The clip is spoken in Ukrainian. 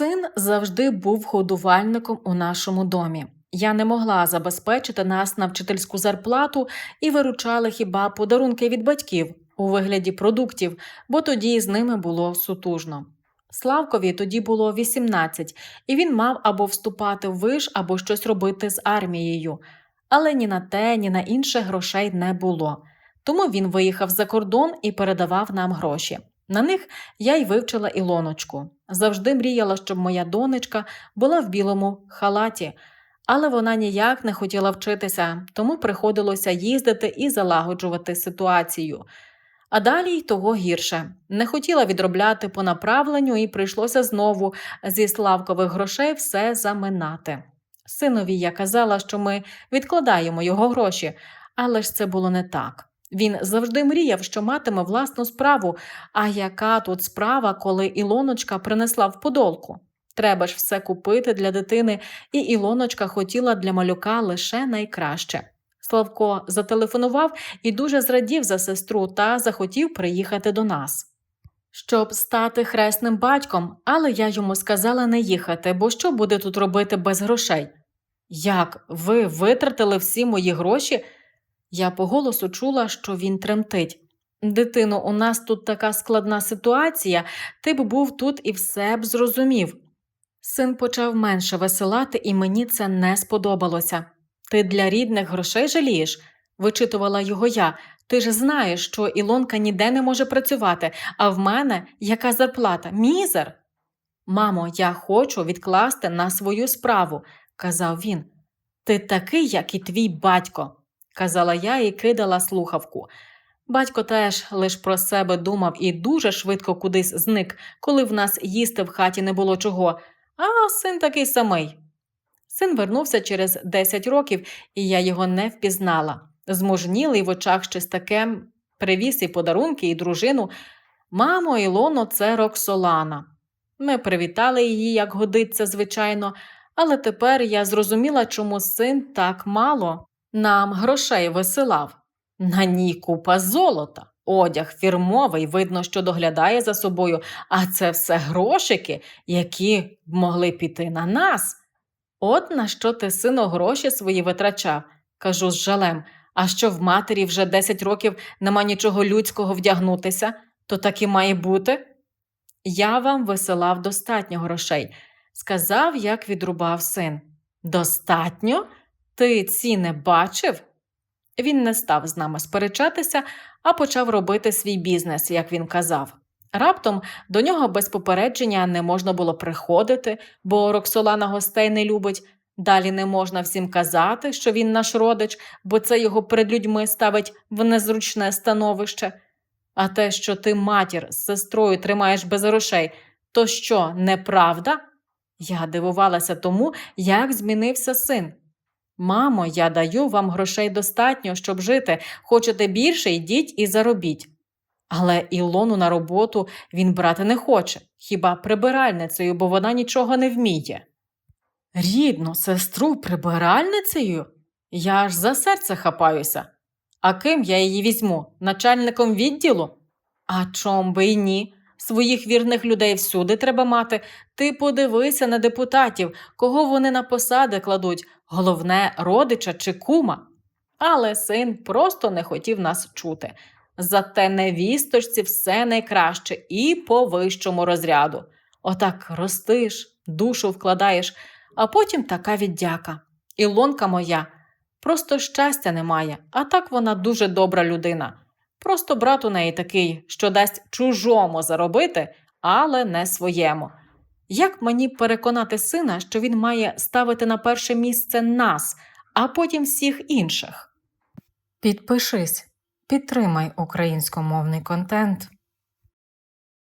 Син завжди був годувальником у нашому домі. Я не могла забезпечити нас на вчительську зарплату і виручали хіба подарунки від батьків у вигляді продуктів, бо тоді з ними було сутужно. Славкові тоді було 18, і він мав або вступати в виш, або щось робити з армією. Але ні на те, ні на інше грошей не було. Тому він виїхав за кордон і передавав нам гроші. На них я й вивчила Ілоночку. Завжди мріяла, щоб моя донечка була в білому халаті, але вона ніяк не хотіла вчитися, тому приходилося їздити і залагоджувати ситуацію. А далі й того гірше. Не хотіла відробляти по направленню і прийшлося знову зі славкових грошей все заминати. Синові я казала, що ми відкладаємо його гроші, але ж це було не так. Він завжди мріяв, що матиме власну справу. А яка тут справа, коли Ілоночка принесла в подолку? Треба ж все купити для дитини, і Ілоночка хотіла для малюка лише найкраще. Славко зателефонував і дуже зрадів за сестру та захотів приїхати до нас. Щоб стати хресним батьком, але я йому сказала не їхати, бо що буде тут робити без грошей? Як ви витратили всі мої гроші? Я по голосу чула, що він тремтить. Дитино, у нас тут така складна ситуація, ти б був тут і все б зрозумів. Син почав менше веселати, і мені це не сподобалося. Ти для рідних грошей жалієш? вичитувала його я. Ти ж знаєш, що Ілонка ніде не може працювати, а в мене яка зарплата? Мізер. Мамо, я хочу відкласти на свою справу, казав він. Ти такий, як і твій батько, казала я і кидала слухавку. Батько теж лиш про себе думав і дуже швидко кудись зник, коли в нас їсти в хаті не було чого, а син такий самий. Син вернувся через 10 років, і я його не впізнала. Змужнілий в очах щось таке, привіз і подарунки, і дружину. Мамо, Ілоно, це Роксолана. Ми привітали її, як годиться, звичайно, але тепер я зрозуміла, чому син так мало нам грошей висилав. На ній купа золота, одяг фірмовий, видно, що доглядає за собою, а це все грошики, які могли піти на нас. От на що ти, сину, гроші свої витрачав, кажу з жалем. А що в матері вже 10 років нема нічого людського вдягнутися, то так і має бути. Я вам висилав достатньо грошей, сказав, як відрубав син. Достатньо? Ти ці не бачив? Він не став з нами сперечатися, а почав робити свій бізнес, як він казав. Раптом до нього без попередження не можна було приходити, бо Роксолана гостей не любить. Далі не можна всім казати, що він наш родич, бо це його перед людьми ставить в незручне становище. А те, що ти матір з сестрою тримаєш без грошей, то що, неправда? Я дивувалася тому, як змінився син. Мамо, я даю вам грошей достатньо, щоб жити. Хочете більше, йдіть і заробіть. Але Ілону на роботу він брати не хоче, хіба прибиральницею, бо вона нічого не вміє. Рідну сестру прибиральницею? Я аж за серце хапаюся. А ким я її візьму? Начальником відділу? А чом би й ні? Своїх вірних людей всюди треба мати. Ти подивися на депутатів, кого вони на посади кладуть, головне, родича чи кума. Але син просто не хотів нас чути. Зате невісточці все найкраще і по вищому розряду. Отак ростиш, душу вкладаєш, а потім така віддяка. Ілонка моя просто щастя немає, а так вона дуже добра людина. Просто брат у неї такий, що дасть чужому заробити, але не своєму. Як мені переконати сина, що він має ставити на перше місце нас, а потім всіх інших? Підпишись, підтримай українськомовний контент.